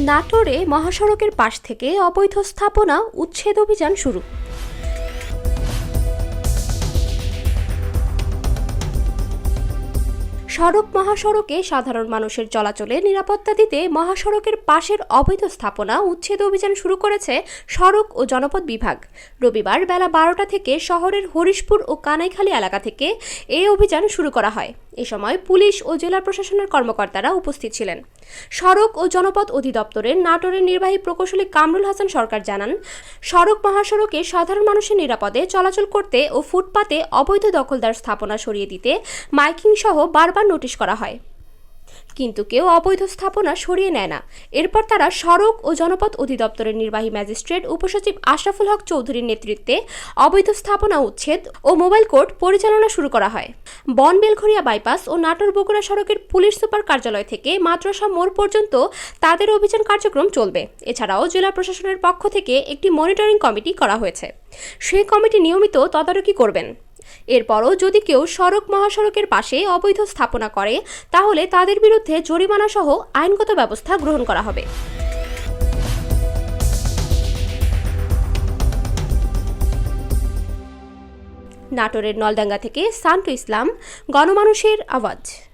নাটোরে মহাসড়কের পাশ থেকে অবৈধ স্থাপনা উচ্ছেদ অভিযান শুরু। সড়ক মহাসড়কে সাধারণ মানুষের চলাচলে নিরাপত্তা দিতে মহাসড়কের পাশের অবৈধ স্থাপনা উচ্ছেদ অভিযান শুরু করেছে সড়ক ও জনপদ বিভাগ। রবিবার বেলা বারোটা থেকে শহরের হরিশপুর ও কানাইখালী এলাকা থেকে এই অভিযান শুরু করা হয়। এ সময় পুলিশ ও জেলা প্রশাসনের কর্মকর্তারা উপস্থিত ছিলেন। সড়ক ও জনপথ অধিদপ্তরের নাটোরের নির্বাহী প্রকৌশলী কামরুল হাসান সরকার জানান, সড়ক মহাসড়কে সাধারণ মানুষের নিরাপদে চলাচল করতে ও ফুটপাতে অবৈধ দখলদার স্থাপনা সরিয়ে দিতে মাইকিং সহ বারবার নোটিশ করা হয়। কিন্তু কেউ অবৈধ স্থাপনা সরিয়ে নেয় না। এরপর তারা সড়ক ও জনপথ অধিদপ্তরের নির্বাহী ম্যাজিস্ট্রেট, উপসচিব আশরাফুল হক চৌধুরীর নেতৃত্বে অবৈধ স্থাপনা উচ্ছেদ ও মোবাইল কোর্ট পরিচালনা শুরু করা হয়। বন বেলঘরিয়া বাইপাস ও নাটোর বগুড়া সড়কের পুলিশ সুপার কার্যালয় থেকে মাদ্রাসা মোড় পর্যন্ত তাদের অভিযান কার্যক্রম চলবে। এছাড়াও জেলা প্রশাসনের পক্ষ থেকে একটি মনিটরিং কমিটি করা হয়েছে। সেই কমিটি নিয়মিত তদারকি করবেন। এরপরও যদি কেউ সড়ক মহাসড়কের পাশে অবৈধ স্থাপনা করে, তাহলে তাদের বিরুদ্ধে জরিমানা সহ আইনগত ব্যবস্থা গ্রহণ করা হবে। নাটোরের নলডাঙ্গা থেকে সান্টু ইসলাম, গণমানুষের আওয়াজ।